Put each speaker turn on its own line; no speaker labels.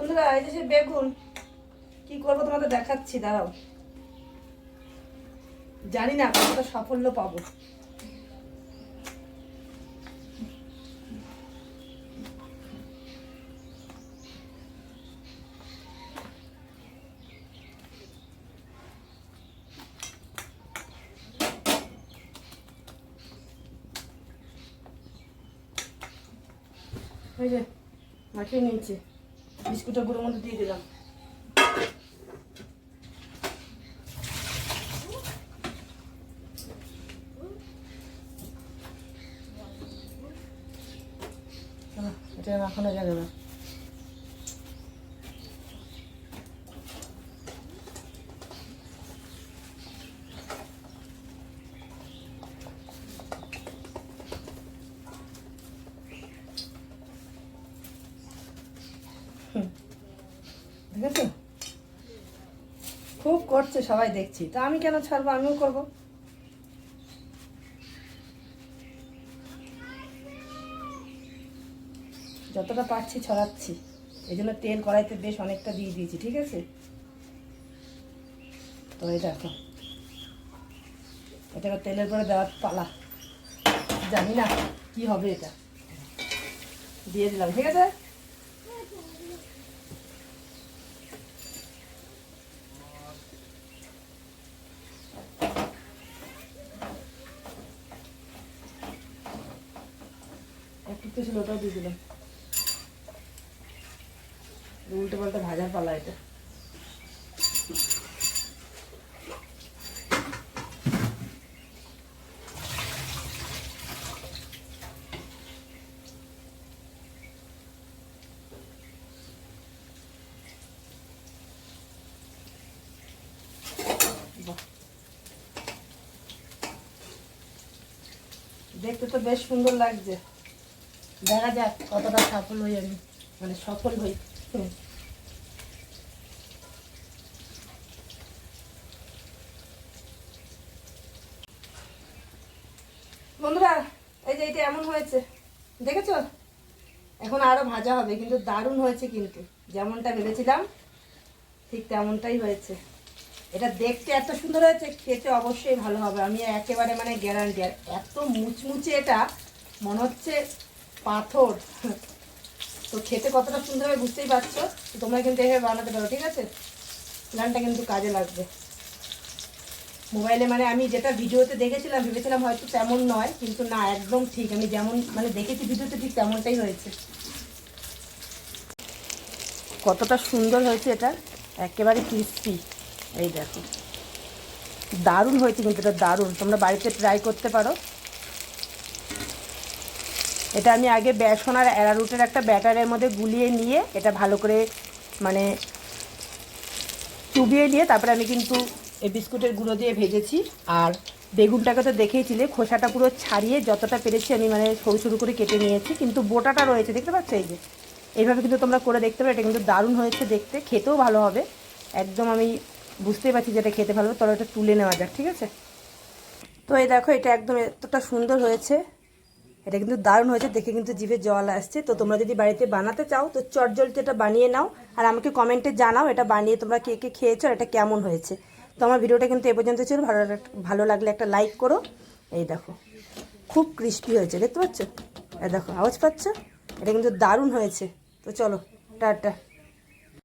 বন্ধুরা, এই যে বেগুন, কি করব তোমাদের দেখাচ্ছি, দাঁড়াও। জানি না কতটা সাফল্য পাবো। ওই যে মাঠে নিয়েছি। বিস্কুটের গুঁড়ো মধ্যে দিয়ে দিলাম। এটা মাখানো যাবে না দেখেছ খুব করছে সবাই দেখছি। তা আমি কেন ছাড়বো? আমিও করব। যতটা পারছি ছড়াচ্ছি। এই জন্য তেল কড়াইতে বেশ অনেকটা দিয়ে দিয়েছি, ঠিক আছে? তো এই দেখো। এটা তেলের পরে দেওয়ার পালা। জানি না কি হবে এটা। দিয়ে দিলাম, ঠিক আছে? একটু ছিল ওটাও দিয়ে উল্টে পাল্টে ভাজার পালা এটা। দেখতে তো বেশ সুন্দর লাগছে দেখা যাক কতটা সফল হই আমি। মানে সফল হই। বন্ধুরা, এই যে এটা এমন হয়েছে। দেখেছ? এখন আরও ভাজা হবে, কিন্তু দারুণ হয়েছে কিন্তু। যেমনটা ভেবেছিলাম, ঠিক তেমনটাই হয়েছে। এটা দেখতে এত সুন্দর হয়েছে, খেতে অবশ্যই ভালো হবে। আমি একেবারে মানে গ্যারান্টি এত মুচমুচে এটা, মনে হচ্ছে পাথর। তো খেতে কতটা সুন্দর হবে বুঝতেই পারছ? তো তোমরা কিন্তু এভাবে বানাতে পারো, ঠিক আছে? প্ল্যানটা কিন্তু কাজে লাগবে। মোবাইলে মানে আমি যেটা ভিডিওতে দেখেছিলাম, ভেবেছিলাম হয়তো তেমন নয়, কিন্তু না, একদম ঠিক। আমি যেমন মানে দেখেছি ভিডিওতে ঠিক তেমনটাই হয়েছে। কতটা সুন্দর হয়েছে এটা। একেবারে ক্রিস্পি এই দেখো। দারুণ হয়েছে কিন্তু এটা, দারুণ। তোমরা বাড়িতে ট্রাই করতে পারো। এটা আমি আগে বেসন আর অ্যারারুটের একটা ব্যাটারের মধ্যে গুলিয়ে নিয়ে এটা ভালো করে মানে চুবিয়ে নিয়ে তারপরে আমি কিন্তু এই বিস্কুটের গুঁড়ো দিয়ে ভেজেছি। আর বেগুনটাকে তো দেখেইছিলে, খোসাটা পুরো ছাড়িয়ে যতটা পেরেছি আমি মানে সরু সরু করে কেটে নিয়েছি। কিন্তু বোটাটা রয়েছে, দেখতে পাচ্ছ? এই যে, এইভাবে কিন্তু তোমরা করে দেখতে পারো, এটা কিন্তু দারুণ হয়েছে দেখতে। খেতেও ভালো হবে। একদম আমি বুঝতেই পারছি যেটা খেতে ভালো তবে এটা তুলে নেওয়া যাক, ঠিক আছে? তো এই দেখো, এটা একদম এতটা সুন্দর হয়েছে। এটা কিন্তু দারুণ হয়েছে, দেখে কিন্তু জিভে জল আসছে। তো তোমরা যদি বাড়িতে বানাতে চাও, তো চটজলটি এটা বানিয়ে নাও। আর আমাকে কমেন্টে জানাও, এটা বানিয়ে তোমরা কে কে খেয়েছো আর এটা কেমন হয়েছে। তো আমার ভিডিওটা কিন্তু এ পর্যন্ত ছিল, ভালো ভালো লাগলে একটা লাইক করো। এই দেখো, খুব ক্রিস্পি হয়েছে, দেখতে পাচ্ছ? এ দেখো, আওয়াজ পাচ্ছ? এটা কিন্তু দারুণ হয়েছে। তো চলো, টাটা।